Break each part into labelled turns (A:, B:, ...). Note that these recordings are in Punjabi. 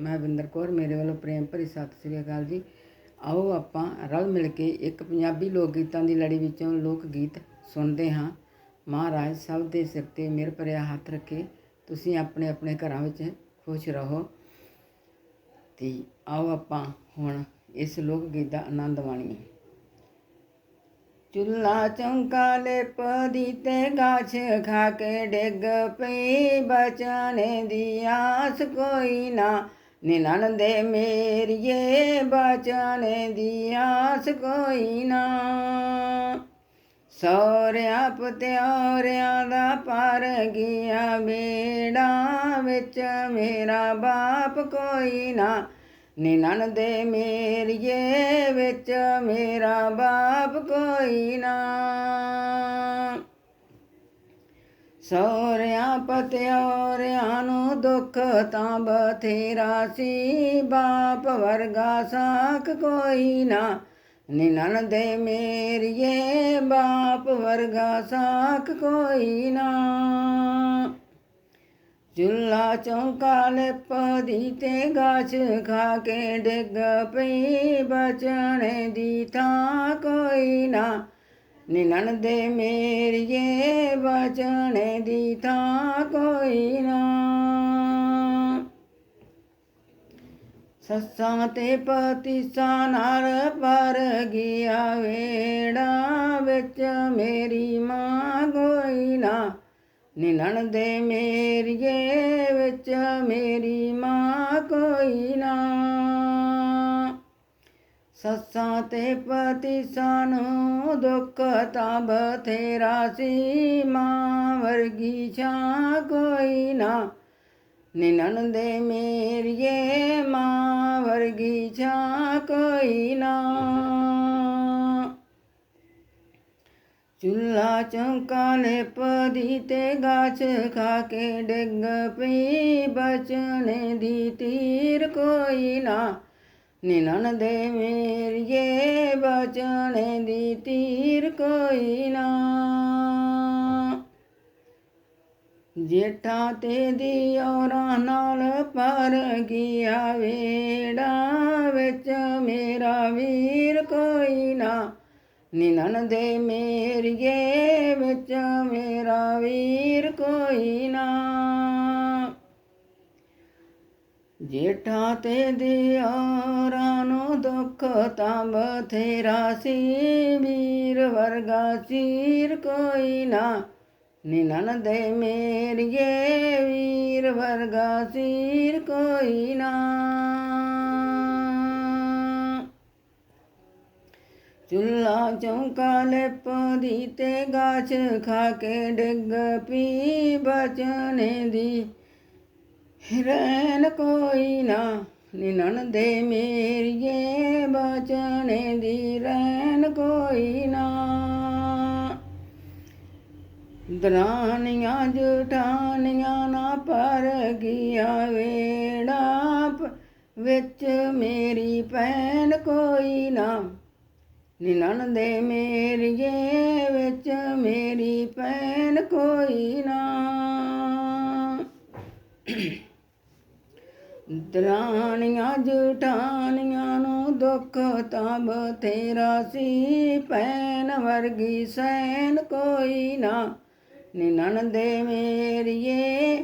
A: ਮੈਂ ਵਿੰਦਰ ਕੌਰ, ਮੇਰੇ ਵੱਲੋਂ ਪ੍ਰੇਮ ਭਰੀ ਸਤਿ ਸ੍ਰੀ ਅਕਾਲ ਜੀ। ਆਓ ਆਪਾਂ ਰਲ ਮਿਲ ਕੇ ਇੱਕ ਪੰਜਾਬੀ ਲੋਕ ਗੀਤਾਂ ਦੀ ਲੜੀ ਵਿੱਚੋਂ ਲੋਕ ਗੀਤ ਸੁਣਦੇ ਹਾਂ। ਮਹਾਰਾਜ, ਸਭ ਦੇ ਸਿਰ ਤੇ ਮਿਹਰ ਭਰਿਆ ਹੱਥ ਰੱਖੇ, ਤੁਸੀਂ ਆਪਣੇ ਆਪਣੇ ਘਰਾਂ ਵਿੱਚ ਖੁਸ਼ ਰਹੋ। ਤੇ ਆਓ ਆਪਾਂ ਹੁਣ ਇਸ ਲੋਕ ਗੀਤ ਦਾ ਆਨੰਦ ਮਾਣੀਏ। ਚੁੱਲਾ ਚੌਂਕਾ ਲਿਪਦੀ ਤੇ ਗਾਛ ਖਾ ਕੇ ਡਿੱਗ ਪਈ, ਬਚਾਣੇ ਦੀ ਆਸ ਕੋਈ ਨਾ ਨਿਨਣ ਦੇ ਮੇਰੀਏ ਬਚਾਣੇ ਦੀ ਆਸ ਕੋਈ ਨਾ। ਸੌਰਿਆਂ ਪਤਿਆਰਿਆਂ ਦਾ ਪਰ ਗਿਆ ਬੇੜਾ ਵਿੱਚ, ਮੇਰਾ ਬਾਪ ਕੋਈ ਨਾ। ਨਿਨਣ ਦੇ ਮੇਰੀਏ ਵਿੱਚ, ਮੇਰਾ ਬਾਪ ਕੋਈ ਨਾ। ਸੌਰਿਆਂ ਪਤਿਆਰਿਆਂ ਨੂੰ ਦੁੱਖ ਤਾਂ ਬਥੇਰਾ ਸੀ। ਬਾਪ ਵਰਗਾ ਸਾਖ ਕੋਈ ਨਾ, ਨਿਨਣ ਦੇ ਮੇਰੀਏ, ਬਾਪ ਵਰਗਾ ਸਾਖ ਕੋਈ ਨਾ। ਚੁੱਲਾ ਚੌਂਕਾ ਲਿਪਦੀ ਤੇ ਗਾਛ ਖਾ ਕੇ ਡਿੱਗ ਪਈ, ਬਚਣੇ ਦੀ ਥਾਂ ਕੋਈ ਨਾ। ਨਿਨਣ ਦੇ ਮੇਰੀਏ ਬਚਣੇ ਦੀ ਥਾਂ ਕੋਈ ਨਾ। ਸੱਸਾਂ ਤੇ ਪਤੀਸਾਂ ਨਾਲ ਪਰ ਗਿਆ ਵੇੜਾ ਵਿੱਚ ਮੇਰੀ ਮਾਂ ਕੋਈ ਨਾ। ਨਿਨਣ ਦੇ ਮੇਰੀਏ ਵਿੱਚ ਮੇਰੀ ਮਾਂ ਕੋਈ ਨਾ। ਸੱਸਾਂ ਤੇ ਪਤੀਸਾਂ ਨੂੰ ਦੁੱਖ ਤਾਂ ਬਥੇਰਾ ਸੀ, ਮਾਂ ਵਰਗੀ ਛਾਂ ਕੋਈ ਨਾ। ਨਿਨਣ ਦੇ ਮੇਰੀਏ, ਮਾਂ ਵਰਗੀ ਛਾਂ ਕੋਈ ਨਾ। ਚੁੱਲਾ ਚੌਂਕਾ ਲਿਪਦੀ ਤੇ ਗਾਛ ਖਾ ਕੇ ਡਿੱਗ ਪਈ, ਬਚਣੇ ਦੀ ਤੀਰ ਕੋਈ ਨਾ। ਨਿਨਣ ਦੇ ਮੇਰੀਏ ਬਚਣੇ ਦੀ ਤੀਰ ਕੋਈ ਨਾ। ਜੇਠਾਂ ਤੇ ਔਰਾਂ ਨਾਲ ਪਰ ਗਿਆ ਵੇੜਾ ਵਿੱਚ ਮੇਰਾ ਵੀਰ ਕੋਈ ਨਾ। ਨਿਨਣ ਦੇ ਮੇਰੀਏ ਵਿੱਚ ਮੇਰਾ ਵੀਰ ਕੋਈ ਨਾ। ਜੇਠਾਂ ਤੇ ਦੀ ਔਰਾਂ ਨੂੰ ਦੁੱਖ ਤਾਂ ਬਥੇਰਾ ਸੀ ਵੀਰ ਵਰਗਾ ਸੀਰ ਕੋਈ ਨਾ। ਨਿਨਣ ਦੇ ਮੇਰੀਏ ਵੀਰ ਵਰਗਾ ਸੀਰ ਕੋਈ ਨਾ। ਚੁੱਲਾ ਚੌਂਕਾ ਲਿਪਦੀ ਤੇ ਗਾਛ ਕੋਈ ਨਾ, ਨਿਨਣ ਦੇ ਮੇਰੀਏ ਬਚਨੇ ਦੀ ਰੈਨ ਕੋਈ ਨਾ। ਦਰਾਨੀਆਂ ਜਠਾਨੀਆਂ ਨਾ ਪਰ ਗਿਆ ਵੇੜਾ ਵਿੱਚ, ਮੇਰੀ ਭੈਣ ਕੋਈ ਨਾ। ਨਿਨਣ ਦੇ ਮੇਰੀਏ ਵਿੱਚ, ਮੇਰੀ ਭੈਣ ਕੋਈ ਨਾ। ਦਰਾਣੀਆਂ ਜਠਾਣੀਆਂ ਨੂੰ ਦੁੱਖ ਤਾਂ ਬਥੇਰਾ ਸੀ, ਭੈਣ ਵਰਗੀ ਸੈਨ ਕੋਈ ਨਾ। ਨਿਨਣ ਦੇ ਮੇਰੀਏ,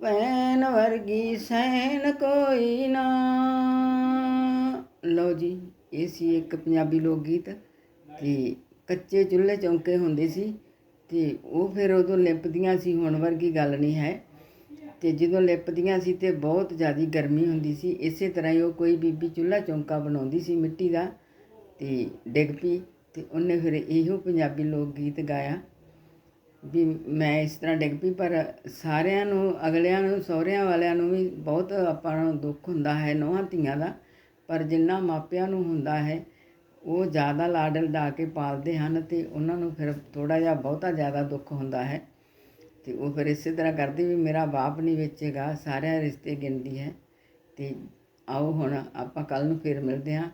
A: ਭੈਣ ਵਰਗੀ ਸੈਨ ਕੋਈ ਨਾ। ਲਓ ਜੀ, ਇਹ ਸੀ ਇੱਕ ਪੰਜਾਬੀ ਲੋਕ ਗੀਤ ਤੇ ਕੱਚੇ ਚੁੱਲ੍ਹੇ ਚੌਂਕੇ ਹੁੰਦੇ ਸੀ ਤੇ ਉਹ ਫਿਰ ਉਦੋਂ ਲਿਪਦੀਆਂ ਸੀ, ਹੁਣ ਵਰਗੀ ਗੱਲ ਨਹੀਂ ਹੈ। ਅਤੇ ਜਦੋਂ ਲਿਪਦੀਆਂ ਸੀ ਤਾਂ ਬਹੁਤ ਜ਼ਿਆਦਾ ਗਰਮੀ ਹੁੰਦੀ ਸੀ, ਇਸੇ ਤਰ੍ਹਾਂ ਹੀ ਉਹ ਕੋਈ ਬੀਬੀ ਚੁੱਲ੍ਹਾ ਚੌਂਕਾ ਬਣਾਉਂਦੀ ਸੀ ਮਿੱਟੀ ਦਾ ਅਤੇ ਡਿੱਗ ਪਈ ਅਤੇ ਉਹਨੇ ਫਿਰ ਇਹੋ ਪੰਜਾਬੀ ਲੋਕ ਗੀਤ ਗਾਇਆ ਵੀ ਮੈਂ ਇਸ ਤਰ੍ਹਾਂ ਡਿੱਗ ਪਈ, ਪਰ ਸਾਰਿਆਂ ਨੂੰ, ਅਗਲਿਆਂ ਨੂੰ, ਸਹੁਰਿਆਂ ਵਾਲਿਆਂ ਨੂੰ ਵੀ ਬਹੁਤ ਆਪਾਂ ਨੂੰ ਦੁੱਖ ਹੁੰਦਾ ਹੈ ਨੋਹਾਂ ਧੀਆਂ ਦਾ, ਪਰ ਜਿੰਨਾ ਮਾਪਿਆਂ ਨੂੰ ਹੁੰਦਾ ਹੈ, ਉਹ ਜ਼ਿਆਦਾ ਲਾਡਲ ਡਾ ਕੇ ਪਾਲਦੇ ਹਨ ਅਤੇ ਉਹਨਾਂ ਨੂੰ ਫਿਰ ਥੋੜ੍ਹਾ ਜਿਹਾ ਬਹੁਤਾ ਜ਼ਿਆਦਾ ਦੁੱਖ ਹੁੰਦਾ ਹੈ। ਤੇ ਉਹ ਫਿਰ ਇਸੇ ਤਰ੍ਹਾਂ ਕਰਦੀ ਵੀ ਮੇਰਾ ਬਾਪ ਨਹੀਂ ਵੇਚੇਗਾ, ਸਾਰਿਆਂ ਰਿਸ਼ਤੇ ਗਿਣਦੀ ਹੈ। ਤੇ ਆਓ ਹੁਣ ਆਪਾਂ ਕੱਲ ਨੂੰ ਫਿਰ ਮਿਲਦੇ ਹਾਂ।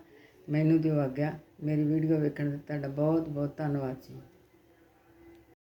A: ਮੈਨੂੰ ਦਿਓ ਆਗਿਆ। ਮੇਰੀ ਵੀਡੀਓ ਵੇਖਣ ਦਾ ਤੁਹਾਡਾ ਬਹੁਤ ਬਹੁਤ ਧੰਨਵਾਦ ਜੀ।